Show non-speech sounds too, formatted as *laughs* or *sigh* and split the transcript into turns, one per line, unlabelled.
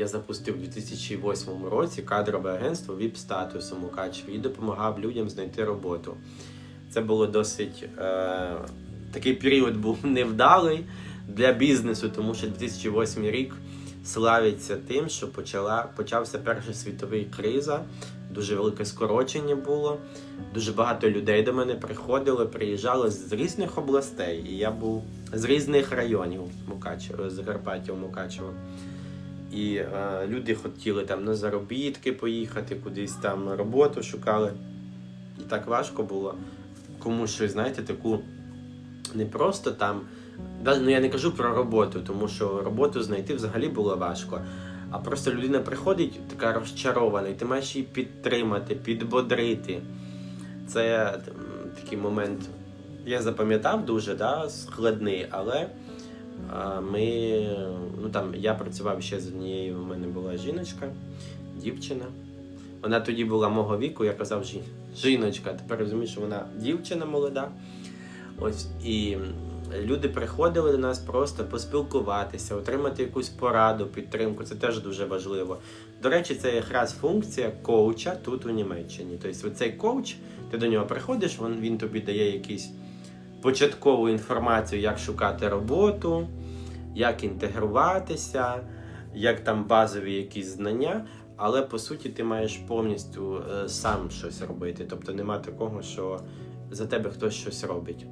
я запустив у 2008 році кадрове агентство vip статусу Мукачеві і допомагав людям знайти роботу. Це було досить е, такий період був *laughs* невдалий для бізнесу, тому що 2008 рік славиться тим, що почала, почався Перша світова криза, дуже велике скорочення було. Дуже багато людей до мене приходило, приїжджали з різних областей. І я був з різних районів Мукачева, Закарпаття, Мукачева. І е, люди хотіли там на заробітки поїхати, кудись там роботу шукали. І так важко було комусь щось, знаєте, таку не просто там. Ну я не кажу про роботу, тому що роботу знайти взагалі було важко. А просто людина приходить така розчарована, і ти маєш її підтримати, підбодрити. Це такий момент, я запам'ятав дуже да, складний, але ми, ну там я працював ще з однією, у мене була жіночка, дівчина. Вона тоді була мого віку, я казав жіночка, тепер розумію, що вона дівчина молода. Ось і люди приходили до нас просто поспілкуватися, отримати якусь пораду, підтримку. Це теж дуже важливо. До речі, це якраз функція коуча тут у Німеччині. Тобто, цей коуч, ти до нього приходиш, він, він тобі дає якісь початкову інформацію, як шукати роботу, як інтегруватися, як там базові якісь знання. Але по суті ти маєш повністю е, сам щось робити. Тобто нема такого, що за тебе хтось щось робить.